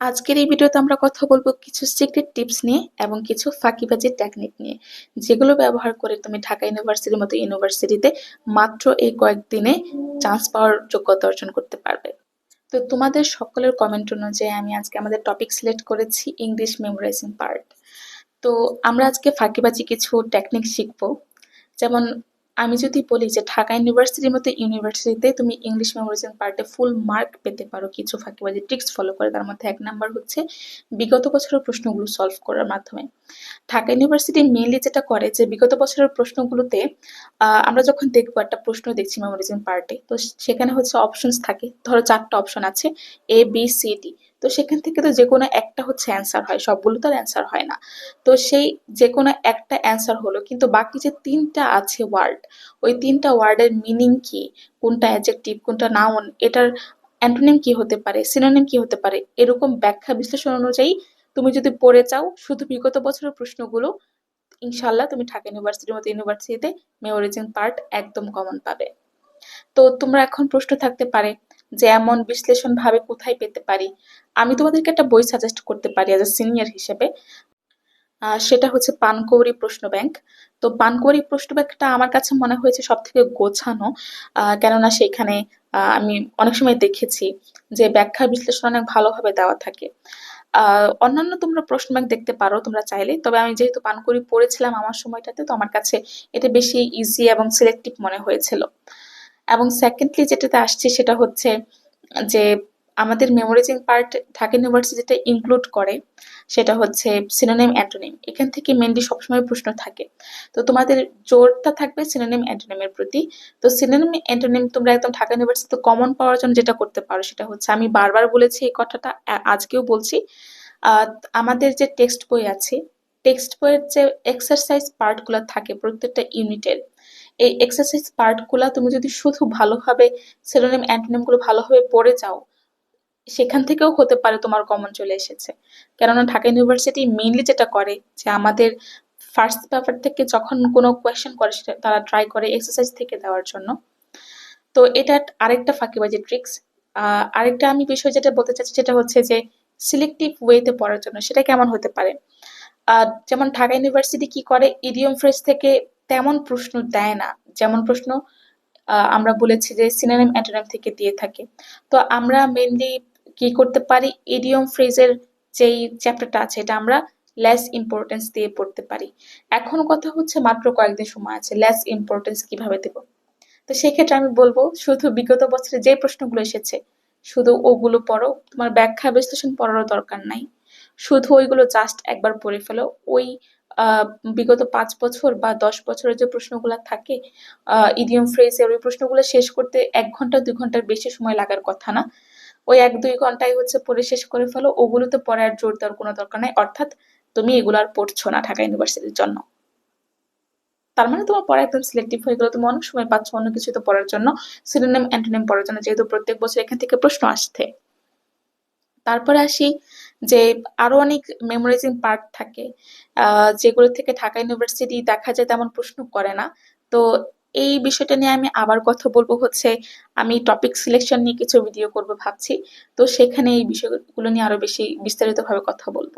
আজকের এই ভিডিওতে আমরা কথা বলব কিছু সিক্রেট টিপস নিয়ে এবং কিছু ফাঁকিবাজির টেকনিক নিয়ে, যেগুলো ব্যবহার করে তুমি ঢাকা ইউনিভার্সিটির মতো ইউনিভার্সিটিতে মাত্র এই কয়েকদিনে চান্স পাওয়ার যোগ্যতা অর্জন করতে পারবে। তো তোমাদের সকলের কমেন্ট অনুযায়ী আমি আজকে আমাদের টপিক সিলেক্ট করেছি ইংলিশ মেমোরাইজিং পার্ট তো আমরা আজকে ফাঁকিবাজি কিছু টেকনিক শিখব। যেমন আমি যদি বলি যে ঢাকা ইউনিভার্সিটির মতো ইউনিভার্সিটিতে তুমি ইংলিশ মেমোরাইজিং পার্টে ফুল মার্ক পেতে পারো, কিছু ফাঁকিবাজি ট্রিক্স ফলো করে। তার মধ্যে এক নাম্বার হচ্ছে বিগত বছরের প্রশ্নগুলো সলভ করার মাধ্যমে। ঢাকা ইউনিভার্সিটি মেনলি যেটা করে যে বিগত বছরের প্রশ্নগুলোতে আমরা যখন দেখব একটা প্রশ্ন দেখছি মেমোরাইজিং পার্টে তো সেখানে হচ্ছে অপশনস থাকে। ধরো চারটা অপশন আছে এ বি সি ডি তো সেখান থেকে তো যে কোনো একটা হচ্ছে অ্যান্সার হয়, সবগুলো তো আর অ্যান্সার হয় না। তো সেই যে কোনো একটা অ্যান্সার হলো, কিন্তু বাকি যে তিনটা আছে ওয়ার্ড ওই তিনটা ওয়ার্ডের মিনিং কি? কোনটা অ্যাজেক্টিভ কোনটা নাউন এটার অ্যান্টোনিম কি হতে পারে সিনোনিম কি হতে পারে, এরকম ব্যাখ্যা বিশ্লেষণ অনুযায়ী তুমি যদি পড়ে চাও, শুধু বিগত বছরের প্রশ্নগুলো ইনশাল্লাহ তুমি ঢাকা ইউনিভার্সিটির মতো ইউনিভার্সিটিতে মেমোরিজিং পার্ট একদম কমন পাবে। তো তোমরা এখন প্রশ্ন থাকতে পারে যে এমন বিশ্লেষণ ভাবে কোথায় পেতে পারি। আমি তোমাদেরকে একটা বই সাজেস্ট করতে পারি অ্যাজ এ সিনিয়র হিসেবে। সেটা হচ্ছে পানকৌড়ি প্রশ্ন ব্যাংক তো পানকৌড়ি প্রশ্ন ব্যাংকটা আমার কাছে মনে হয়েছে সব থেকে গোছানো কেননা সেখানে আমি অনেক সময় দেখেছি যে ব্যাখ্যা বিশ্লেষণ অনেক ভালোভাবে দেওয়া থাকে। অন্যান্য তোমরা প্রশ্ন ব্যাংক দেখতে পারো, তোমরা চাইলে। তবে আমি যেহেতু পানকৌড়ি পড়েছিলাম আমার সময়টাতে, তো আমার কাছে এটা বেশি ইজি এবং সিলেক্টিভ মনে হয়েছিল। এবং সেকেন্ডলি যেটাতে আসছে সেটা হচ্ছে যে আমাদের মেমোরাইজিং পার্ট ঢাকা ইউনিভার্সিটিতে ইনক্লুড করে, সেটা হচ্ছে সিনোনিম অ্যান্টোনিম এখান থেকে মেনলি সবসময় প্রশ্ন থাকে। তো তোমাদের জোরটা থাকবে সিনোনিম অ্যান্টোনিমের প্রতি। তো সিনোনিম অ্যান্টোনিম তোমরা একদম ঢাকা ইউনিভার্সিটিতে কমন পাওয়ার জন্য যেটা করতে পারো, সেটা হচ্ছে আমি বারবার বলেছি এই কথাটা আজকেও বলছি। আমাদের যে টেক্সট বই আছে টেক্সট বইয়ের যে এক্সারসাইজ পার্টগুলো থাকে প্রত্যেকটা ইউনিটের এই এক্সারসাইজ পার্টগুলো তুমি যদি শুধু ভালোভাবে সিনোনিম অ্যান্টোনিমগুলো ভালোভাবে পড়ে যাও, সেখান থেকেও হতে পারে তোমার কমন চলে এসেছে। কেননা ঢাকা ইউনিভার্সিটি মেইনলি যেটা করে যে আমাদের ফার্স্ট পেপার থেকে যখন কোনো কোয়েশ্চেন করে সেটা তারা ট্রাই করে এক্সারসাইজ থেকে দেওয়ার জন্য। তো এটা আরেকটা ফাঁকিবাজি ট্রিক্স আরেকটা আমি বিষয় যেটা বলতে চাচ্ছি সেটা হচ্ছে যে সিলেক্টিভ ওয়েতে পড়ার জন্য সেটা কেমন হতে পারে? যেমন ঢাকা ইউনিভার্সিটি কি করে? ইডিয়ম ফ্রেজ থেকে তেমন প্রশ্ন দেয় না। যেমন প্রশ্ন আমরা বলেছি যে সিনোনিম অ্যান্টোনিম থেকে দিয়ে থাকে। তো আমরা মেনলি কি করতে পারি? ইডিয়ম ফ্রেজের যেই চ্যাপ্টারটা আছে, এটা আমরা লেস ইম্পর্টেন্স দিয়ে পড়তে পারি। এখন কথা হচ্ছে মাত্র কয়েকদিন সময় আছে লেস ইম্পর্টেন্স কীভাবে দেব? তো সেক্ষেত্রে আমি বলব, শুধু বিগত বছরে যে প্রশ্নগুলো এসেছে, শুধু ওগুলো পড়ো। তোমার ব্যাখ্যা বিশ্লেষণ পড়ারও দরকার নাই। শুধু ওইগুলো জাস্ট একবার পড়ে ফেলো। ওই বিগত পাঁচ বছর বা দশ বছরের যে প্রশ্নগুলো থাকে ইডিয়ম ফ্রেজের ওই প্রশ্নগুলো শেষ করতে এক ঘণ্টা, দুই ঘণ্টার বেশি সময় লাগার কথা না। ওই এক, দুই ঘন্টায় হচ্ছে পড়ে শেষ করে ফেলো, ওগুলোতে পড়ে আর জোর দেওয়ার কোনো দরকার নাই। অর্থাৎ তুমি এগুলো আর পড়ছো না ঢাকা ইউনিভার্সিটির জন্য। তার মানে তোমার পড়া একদম সিলেক্টিভ হয়ে গেলো। তুমি অনেক সময় পাচ্ছ অন্য কিছু তো পড়ার জন্য। সিনোনিম অ্যান্টোনিম পড়ার জন্য, যেহেতু প্রত্যেক বছর এখান থেকে প্রশ্ন আসছে। তারপরে আসি যে আরও অনেক মেমোরাইজিং পার্ট থাকে। যেগুলো থেকে ঢাকা ইউনিভার্সিটি দেখা যায় তেমন প্রশ্ন করে না। তো এই বিষয়টা নিয়ে আমি আবার কথা বলব হচ্ছে, আমি টপিক সিলেকশন নিয়ে কিছু ভিডিও করব ভাবছি। তো সেখানে এই বিষয়গুলো নিয়ে আরও বেশি বিস্তারিত ভাবে কথা বলব।